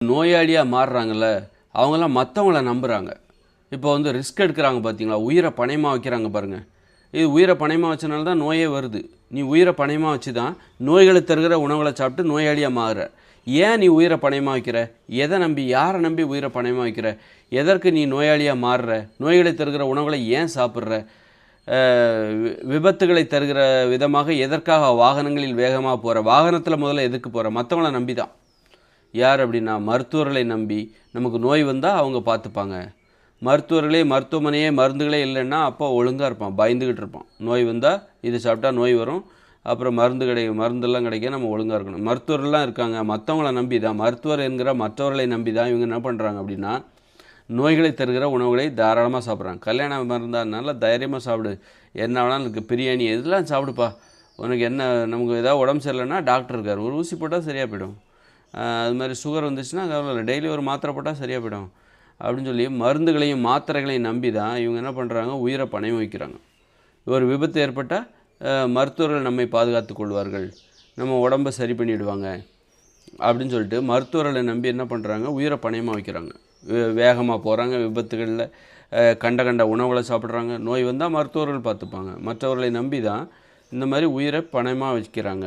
நோயாளியாக மாறுறாங்கல்ல அவங்களாம் மற்றவங்கள நம்புகிறாங்க இப்போ வந்து ரிஸ்க் எடுக்கிறாங்க பார்த்தீங்களா உயிரை பணயமாக வைக்கிறாங்க பாருங்கள் இது உயிரை பணயமாக வச்சனால தான் நோயே வருது. நீ உயிரை பணயமாக வச்சு தான் நோய்களை தருகிற உணவுகளை சாப்பிட்டு நோயாளியாக மாறுற. ஏன் நீ உயிரை பணயமாக வைக்கிற? எதை நம்பி யாரை நம்பி உயிரை பணயமாக வைக்கிற? எதற்கு நீ நோயாளியாக மாறுற? நோய்களை தருகிற உணவுகளை ஏன் சாப்பிட்ற? வி- விபத்துகளை தருகிற விதமாக எதற்காக வாகனங்களில் வேகமாக போகிற வாகனத்தில் முதல்ல எதுக்கு போகிற மற்றவங்கள நம்பி தான் யார் அப்படின்னா மருத்துவர்களை நம்பி நமக்கு நோய் வந்தால் அவங்க பார்த்துப்பாங்க. மருத்துவர்களே மருத்துவமனையே மருந்துகளே இல்லைன்னா அப்போ ஒழுங்காக இருப்பான் பயந்துக்கிட்டு இருப்பான். நோய் வந்தால் இது சாப்பிட்டா நோய் வரும். அப்புறம் மருந்து கிடை மருந்தெல்லாம் கிடைக்க நம்ம ஒழுங்காக இருக்கணும். மருத்துவர்கள்லாம் இருக்காங்க. மற்றவங்கள நம்பி தான். மருத்துவர் என்கிற மற்றவர்களை நம்பி தான் இவங்க என்ன பண்ணுறாங்க அப்படின்னா நோய்களை தருகிற உணவுகளை தாராளமாக சாப்பிட்றாங்க. கல்யாண மருந்தா தைரியமாக சாப்பிடு. என்ன வேணாலும் இருக்குது பிரியாணி இதெல்லாம் சாப்பிடுப்பா. உனக்கு என்ன நமக்கு ஏதாவது உடம்பு சரியில்லைன்னா டாக்டர் இருக்கார். ஒரு ஊசி போட்டால் சரியாக போயிடும். அது மாதிரி சுகர் வந்துச்சுன்னா கவலை இல்லை டெய்லி ஒரு மாத்திரை போட்டால் சரியாக போயிடும். அப்படின்னு சொல்லி மருந்துகளையும் மாத்திரைகளையும் நம்பி தான் இவங்க என்ன பண்ணுறாங்க உயிரை பணையம் வைக்கிறாங்க. ஒரு விபத்து ஏற்பட்டால் மருத்துவர்கள் நம்மை பாதுகாத்து கொள்வார்கள். நம்ம உடம்பை சரி பண்ணிவிடுவாங்க அப்படின்னு சொல்லிட்டு மருத்துவர்களை நம்பி என்ன பண்ணுறாங்க உயிரை பணயமாக வைக்கிறாங்க. வேகமாக போகிறாங்க விபத்துகளில். கண்ட கண்ட உணவுகளை சாப்பிட்றாங்க. நோய் வந்தால் மருத்துவர்கள் பார்த்துப்பாங்க. மற்றவர்களை நம்பி தான் இந்த மாதிரி உயிரை பணமாக வைக்கிறாங்க.